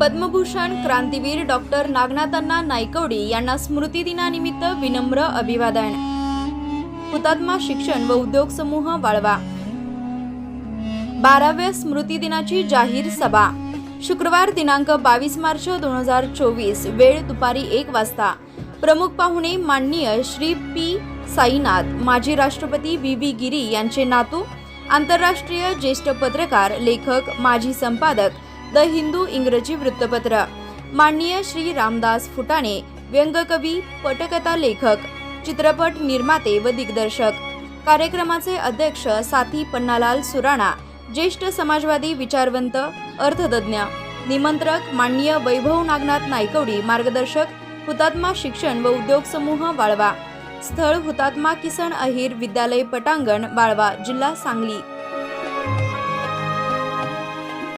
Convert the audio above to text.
पद्मभूषण क्रांतीवीर डॉक्टर नागनाथांना नायकवडी यांना स्मृतिदिनानिमित्त विनम्र अभिवादन. हुतात्मा शिक्षण व उद्योग समूह वाळवा. बाराव्या स्मृतिदिनाची जाहीर सभा. शुक्रवार दिनांक बावीस मार्च दोन हजार चोवीस वेळ दुपारी एक वाजता. प्रमुख पाहुणे माननीय श्री पी साईनाथ माजी राष्ट्रपती व्ही व्ही गिरी यांचे नातू आंतरराष्ट्रीय ज्येष्ठ पत्रकार लेखक माजी संपादक द हिंदू इंग्रजी वृत्तपत्र. माननीय श्री रामदास फुटाणे व्यंगकवी पटकथा लेखक चित्रपट निर्माते व दिग्दर्शक. कार्यक्रमाचे अध्यक्ष साथी पन्नालाल सुराणा ज्येष्ठ समाजवादी विचारवंत अर्थतज्ञ निमंत्रक माननीय वैभव नागनाथ नायकवडी मार्गदर्शक हुतात्मा शिक्षण व उद्योग समूह वाळवा. स्थळ हुतात्मा किसन अहिर विद्यालय पटांगण वाळवा जिल्हा सांगली.